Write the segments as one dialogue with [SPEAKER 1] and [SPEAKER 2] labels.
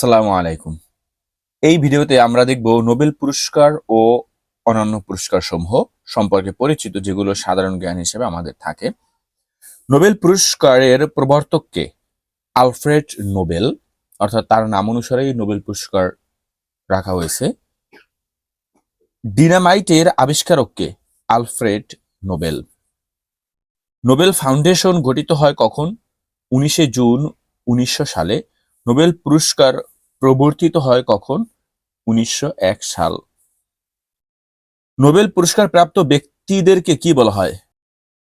[SPEAKER 1] আসসালামু আলাইকুম। এই ভিডিওতে আমরা দেখব নোবেল পুরস্কার ও অন্যান্য পুরস্কার সমূহ সম্পর্কে পরিচিত যেগুলো সাধারণ জ্ঞান হিসেবে আমাদের থাকে। নোবেল পুরস্কারের প্রবর্তককে আলফ্রেড নোবেল, অর্থাৎ তার নাম অনুসারেই নোবেল পুরস্কার রাখা হয়েছে। ডিনামাইটের আবিষ্কারককে আলফ্রেড নোবেল। নোবেল ফাউন্ডেশন গঠিত হয় কখন? উনিশে জুন উনিশশো সালে। নোবেল পুরস্কার প্রবর্তিত হয় কখন? উনিশশো এক সাল। নোবেল পুরস্কার প্রাপ্ত ব্যক্তিদেরকে কি বলা হয়?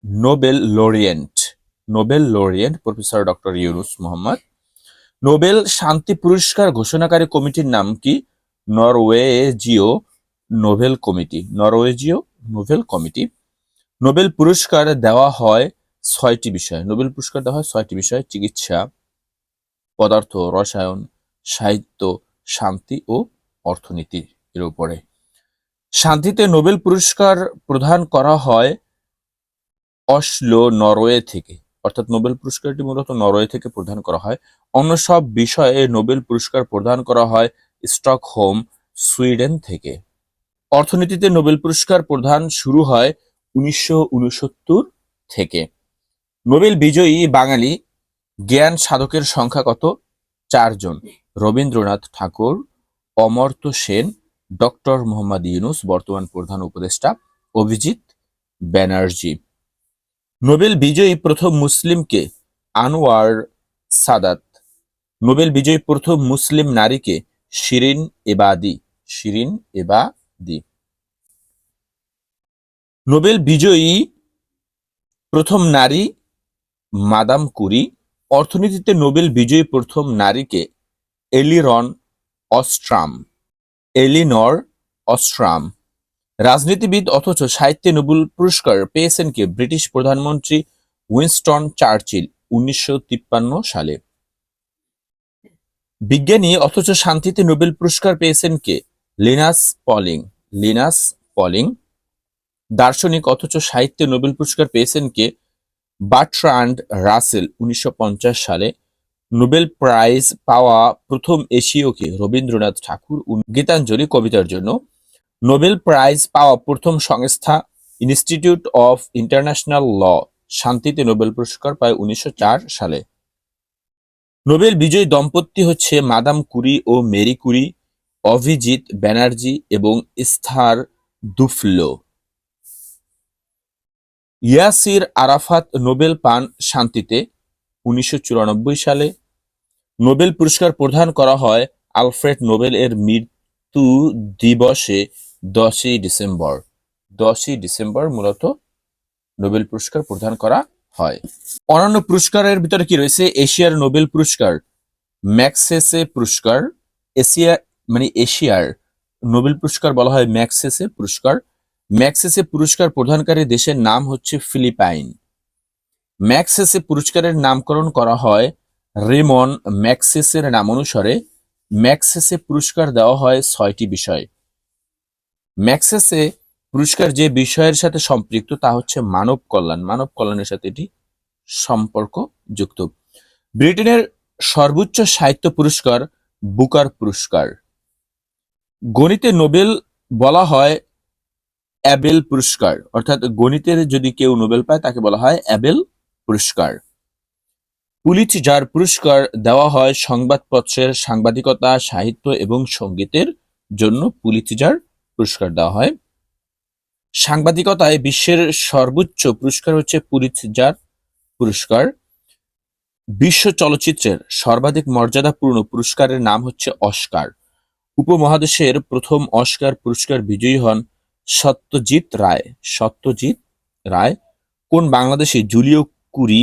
[SPEAKER 1] Nobel laureate. Nobel laureate professor doctor Yunus Mohammad. Nobel শান্তি পুরস্কার ঘোষণাকারী কমিটির নাম কি? Norwegian Nobel committee. Norwegian Nobel committee. Nobel পুরস্কার দেওয়া হয় ছয়টি বিষয়। নোবেল পুরস্কার দেওয়া হয় ছয়টি বিষয়। চিকিৎসা, পদার্থ, রসায়ন সাহিত্য, শান্তি ও অর্থনীতি এর উপরে। শান্তিতে নোবেল পুরস্কার প্রদান করা হয় অসলো, নরওয়ে থেকে। অর্থাৎ নোবেল পুরস্কারটি মূলত নরওয়ে থেকে প্রদান করা হয়। অন্য সব বিষয়ে নোবেল পুরস্কার প্রদান করা হয় স্টকহোম, সুইডেন থেকে। অর্থনীতিতে নোবেল পুরস্কার প্রদান শুরু হয় উনিশশো উনসত্তর থেকে। নোবেল বিজয়ী বাঙালি জ্ঞান সাধকের সংখ্যা কত? চারজন। রবীন্দ্রনাথ ঠাকুর, অমর্ত্য সেন, ডক্টর মোহাম্মদ ইউনুস, বর্তমান প্রধান উপদেষ্টা অভিজিৎ ব্যানার্জি। নোবেল বিজয়ী প্রথম মুসলিমকে আনোয়ার সাদাত। নোবেল বিজয়ী প্রথম মুসলিম নারীকে Shirin Ebadi Shirin Ebadi. Nobel বিজয়ী প্রথম নারী মাদাম কুরি। অর্থনীতিতে নোবেল বিজয়ী প্রথম নারীকে এলিরন অস্ট্রাম এলিনর অস্ট্রাম রাজনীতিবিদ অথচ সাহিত্যে নোবেল পুরস্কার পেয়েছেন কে? ব্রিটিশ প্রধানমন্ত্রী উইনস্টন চার্চিল, উনিশশো তিপ্পান্ন সালে। বিজ্ঞানী অথচ শান্তিতে নোবেল পুরস্কার পেয়েছেন কে? Linus Pauling. Linus Pauling. দার্শনিক অথচ সাহিত্যে নোবেল পুরস্কার পেয়েছেন কে? বার্ট্রান্ড রাসেল, উনিশশো পঞ্চাশ সালে। নোবেল প্রাইজ পাওয়া প্রথম এশীয়কে রবীন্দ্রনাথ ঠাকুর গীতাঞ্জলি কবিতার জন্য নোবেল প্রাইজ পাওয়া প্রথম সংস্থা ইনস্টিটিউট অফ ইন্টারন্যাশনাল ল, শান্তিতে নোবেল পুরস্কার পায় উনিশশো চার সালে। নোবেল বিজয়ী দম্পতি হচ্ছে মাদাম কুরি ও মেরি কুরি, অভিজিৎ ব্যানার্জি এবং Esther Duflo. Yasser Arafat Nobel পান শান্তিতে। উনিশশো চুরানব্বই সালে নোবেল পুরস্কার প্রদান করা হয় আলফ্রেড নোবেল এর মৃত্যু দিবসে, দশই ডিসেম্বর। দশই ডিসেম্বর মূলত নোবেল পুরস্কার প্রদান করা হয়। অন্যান্য পুরস্কারের ভিতরে কি রয়েছে? এশিয়ার নোবেল পুরস্কার, ম্যাক্সেসে পুরস্কার, এশিয়া মানে এশিয়ার নোবেল পুরস্কার বলা হয় ম্যাক্সেসে পুরস্কার। ম্যাক্সেসে পুরস্কার প্রদানকারী দেশের নাম হচ্ছে ফিলিপাইন। ম্যাক্সেসে পুরস্কারের নামকরণ করা হয় রেমন ম্যাক্সেসের নাম অনুসারে ম্যাক্সেসে পুরস্কার দেওয়া হয় ছয়টি বিষয়। ম্যাক্সেসে পুরস্কার যে বিষয়ের সাথে সম্পৃক্ত তা হচ্ছে মানব কল্যাণ। মানব কল্যাণের সাথে এটি সম্পর্ক যুক্ত ব্রিটেনের সর্বোচ্চ সাহিত্য পুরস্কার বুকার পুরস্কার। গণিতে নোবেল বলা হয় অ্যাবেল পুরস্কার। অর্থাৎ গণিতের যদি কেউ নোবেল পায় তাকে বলা হয় অ্যাবেল পুরস্কার। পুলিৎজার পুরস্কার দেওয়া হয় সংবাদপত্রের সাংবাদিকতা, সাহিত্য এবং সঙ্গীতের জন্য পুলিৎজার পুরস্কার দেওয়া হয়। সাংবাদিকতায় বিশ্বের সর্বোচ্চ পুরস্কার হচ্ছে পুলিৎজার পুরস্কার। বিশ্ব চলচ্চিত্রের সর্বাধিক মর্যাদাপূর্ণ পুরস্কারের নাম হচ্ছে অস্কার। উপমহাদেশের প্রথম অস্কার পুরস্কার বিজয়ী হন সত্যজিৎ রায়। সত্যজিৎ রায় কোন বাংলাদেশি জুলিও কুরি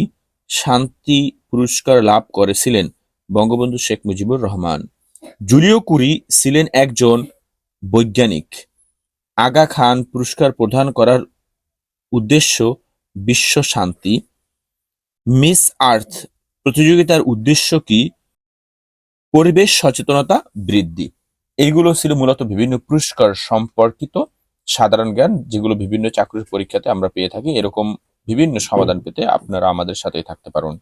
[SPEAKER 1] শান্তি পুরস্কার লাভ করেছিলেন বঙ্গবন্ধু শেখ মুজিবুর রহমান। জুলিও কুরি ছিলেন একজন বৈজ্ঞানিক। আগা খান পুরস্কার প্রদান করার উদ্দেশ্য বিশ্ব শান্তি। মিস আর্থ প্রতিযোগিতার উদ্দেশ্য কি? পরিবেশ সচেতনতা বৃদ্ধি। এইগুলো ছিল মূলত বিভিন্ন পুরস্কার সম্পর্কিত সাধারণ জ্ঞান, যেগুলো বিভিন্ন চাকরির পরীক্ষাতে আমরা পেয়ে থাকি। এরকম বিভিন্ন সমাধান পেতে আপনারা আমাদের সাথেই থাকতে পারুন।